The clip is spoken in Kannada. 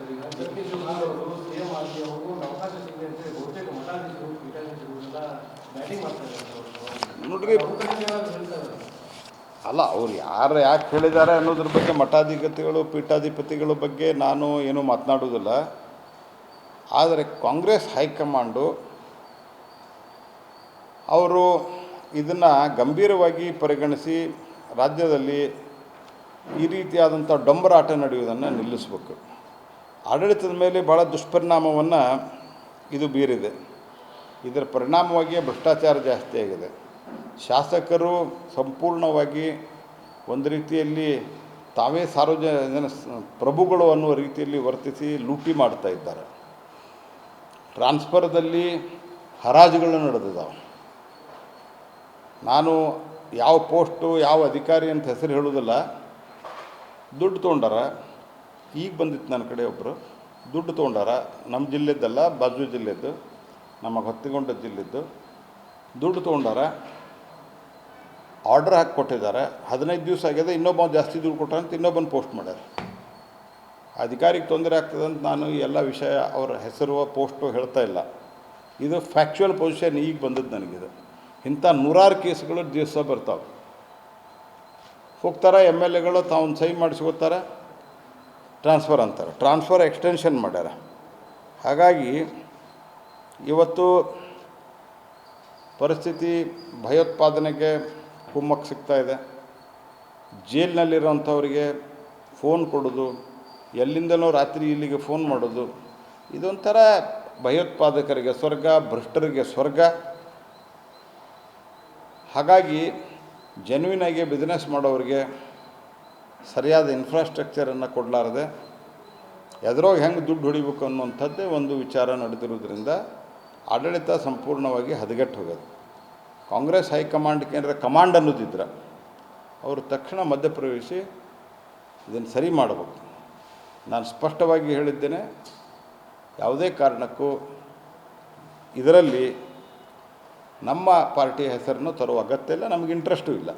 ಸರ್ ಈಗ ಜಗದೀಶ್ ಶಿವಕುಮಾರ್ ಅವರು ಸಿಎಂ ಆಗಿ ಅವ್ರಿಗೂ ಅವಕಾಶ ಸಿಗಲಿ ಅಂತೇಳಿ ಬಹುತೇಕ ಮಠಾಧೀಶರು ಪೀಠಾಧೀಶರು ಬ್ಯಾಟಿಂಗ್ ಮಾಡ್ತಾ ಇದ್ದಾರೆ ನೋಡ್ರಿ ಅಲ್ಲ ಅವ್ರು ಯಾರು ಯಾಕೆ ಹೇಳಿದ್ದಾರೆ ಅನ್ನೋದ್ರ ಬಗ್ಗೆ ಮಠಾಧಿಪತಿಗಳು ಪೀಠಾಧಿಪತಿಗಳ ಬಗ್ಗೆ ನಾನು ಏನೂ ಮಾತನಾಡೋದಿಲ್ಲ ಆದರೆ ಕಾಂಗ್ರೆಸ್ ಹೈಕಮಾಂಡು ಅವರು ಇದನ್ನು ಗಂಭೀರವಾಗಿ ಪರಿಗಣಿಸಿ ರಾಜ್ಯದಲ್ಲಿ ಈ ರೀತಿಯಾದಂಥ ಡೊಂಬರಾಟ ನಡೆಯುವುದನ್ನು ನಿಲ್ಲಿಸಬೇಕು. ಆಡಳಿತದ ಮೇಲೆ ಭಾಳ ದುಷ್ಪರಿಣಾಮವನ್ನು ಇದು ಬೀರಿದೆ. ಇದರ ಪರಿಣಾಮವಾಗಿಯೇ ಭ್ರಷ್ಟಾಚಾರ ಜಾಸ್ತಿ ಆಗಿದೆ. ಶಾಸಕರು ಸಂಪೂರ್ಣವಾಗಿ ಒಂದು ರೀತಿಯಲ್ಲಿ ತಾವೇ ಸಾರ್ವಜನ ಪ್ರಭುಗಳು ಅನ್ನುವ ರೀತಿಯಲ್ಲಿ ವರ್ತಿಸಿ ಲೂಟಿ ಮಾಡ್ತಾ ಇದ್ದಾರೆ. ಟ್ರಾನ್ಸ್ಫರ್ದಲ್ಲಿ ಹರಾಜುಗಳು ನಡೆದಿದ್ದಾವೆ. ನಾನು ಯಾವ ಪೋಸ್ಟು, ಯಾವ ಅಧಿಕಾರಿ ಅಂತ ಹೆಸರು ಹೇಳೋದಿಲ್ಲ ದುಡ್ಡು ತೊಗೊಂಡಾರ ಈಗ ಬಂದಿತ್ತು ನನ್ನ ಕಡೆ ಒಬ್ಬರು ದುಡ್ಡು ತೊಗೊಂಡಾರ. ನಮ್ಮ ಜಿಲ್ಲೆದ್ದಲ್ಲ, ಬಾಜು ಜಿಲ್ಲೆದ್ದು ನಮಗೆ ಹೊತ್ತಿಗೊಂಡ ಜಿಲ್ಲೆದ್ದು. ದುಡ್ಡು ತೊಗೊಂಡಾರ. ಆರ್ಡ್ರ್ ಹಾಕಿ ಕೊಟ್ಟಿದ್ದಾರೆ. ಹದಿನೈದು ದಿವಸ ಆಗಿದೆ. ಇನ್ನೊಬ್ಬ ಜಾಸ್ತಿ ದುಡ್ಡು ಕೊಟ್ಟರೆ ಅಂತ ಇನ್ನೊಬ್ಬನ ಪೋಸ್ಟ್ ಮಾಡ್ಯಾರ. ಅಧಿಕಾರಿಗೆ ತೊಂದರೆ ಆಗ್ತದೆ ಅಂತ ನಾನು ಎಲ್ಲ ವಿಷಯ ಅವರ ಹೆಸರು, ಪೋಸ್ಟು ಹೇಳ್ತಾ ಇಲ್ಲ. ಇದು ಫ್ಯಾಕ್ಚುಯಲ್ ಪೊಸಿಷನ್ ಈಗ ಬಂದದ್ದು ನನಗಿದು. ಇಂಥ ನೂರಾರು ಕೇಸ್ಗಳು ದಿವಸ ಬರ್ತಾವೆ. ಹೋಗ್ತಾರೆ, ಎಂ ಎಲ್ ಎಗಳು ತಾವು ಸಹಿ ಮಾಡಿಸ್ಕೋತಾರೆ. ಟ್ರಾನ್ಸ್ಫರ್ ಅಂತಾರೆ. ಟ್ರಾನ್ಸ್ಫರ್ ಎಕ್ಸ್ಟೆನ್ಷನ್ ಮಾಡ್ಯಾರ. ಹಾಗಾಗಿ ಇವತ್ತು ಪರಿಸ್ಥಿತಿ ಭಯೋತ್ಪಾದನೆಗೆ ಕುಮ್ಮಕ್ಕೆ ಸಿಗ್ತಾ ಇದೆ. ಜೈಲಿನಲ್ಲಿರೋಂಥವ್ರಿಗೆ ಫೋನ್ ಕೊಡೋದು, ಎಲ್ಲಿಂದನೋ ರಾತ್ರಿ ಇಲ್ಲಿಗೆ ಫೋನ್ ಮಾಡೋದು, ಇದೊಂಥರ ಭಯೋತ್ಪಾದಕರಿಗೆ ಸ್ವರ್ಗ, ಭ್ರಷ್ಟರಿಗೆ ಸ್ವರ್ಗ. ಹಾಗಾಗಿ ಜೆನ್ವಿನಾಗಿ ಬಿಸ್ನೆಸ್ ಮಾಡೋರಿಗೆ ಸರಿಯಾದ ಇನ್ಫ್ರಾಸ್ಟ್ರಕ್ಚರನ್ನು ಕೊಡಲಾರದೆ ಎದುರೋಗಿ ಹೆಂಗೆ ದುಡ್ಡು ಹೊಡಿಬೇಕು ಅನ್ನುವಂಥದ್ದೇ ಒಂದು ವಿಚಾರ ನಡೆದಿರುವುದರಿಂದ ಆಡಳಿತ ಸಂಪೂರ್ಣವಾಗಿ ಹದಗೆಟ್ಟು ಹೋಗೋದು ಕಾಂಗ್ರೆಸ್ ಹೈಕಮಾಂಡ್ ಕೇಂದ್ರ ಕಮಾಂಡ್ ಅನ್ನೋದಿದ್ರೆ, ಅವರು ತಕ್ಷಣ ಮಧ್ಯಪ್ರವೇಶಿ ಇದನ್ನು ಸರಿ ಮಾಡಬೇಕು. ನಾನು ಸ್ಪಷ್ಟವಾಗಿ ಹೇಳಿದ್ದೇನೆ, ಯಾವುದೇ ಕಾರಣಕ್ಕೂ ಇದರಲ್ಲಿ ನಮ್ಮ ಪಾರ್ಟಿಯ ಹೆಸರನ್ನು ತರುವ ಅಗತ್ಯ ಇಲ್ಲ, ನಮಗೆ ಇಂಟ್ರೆಸ್ಟೂ ಇಲ್ಲ.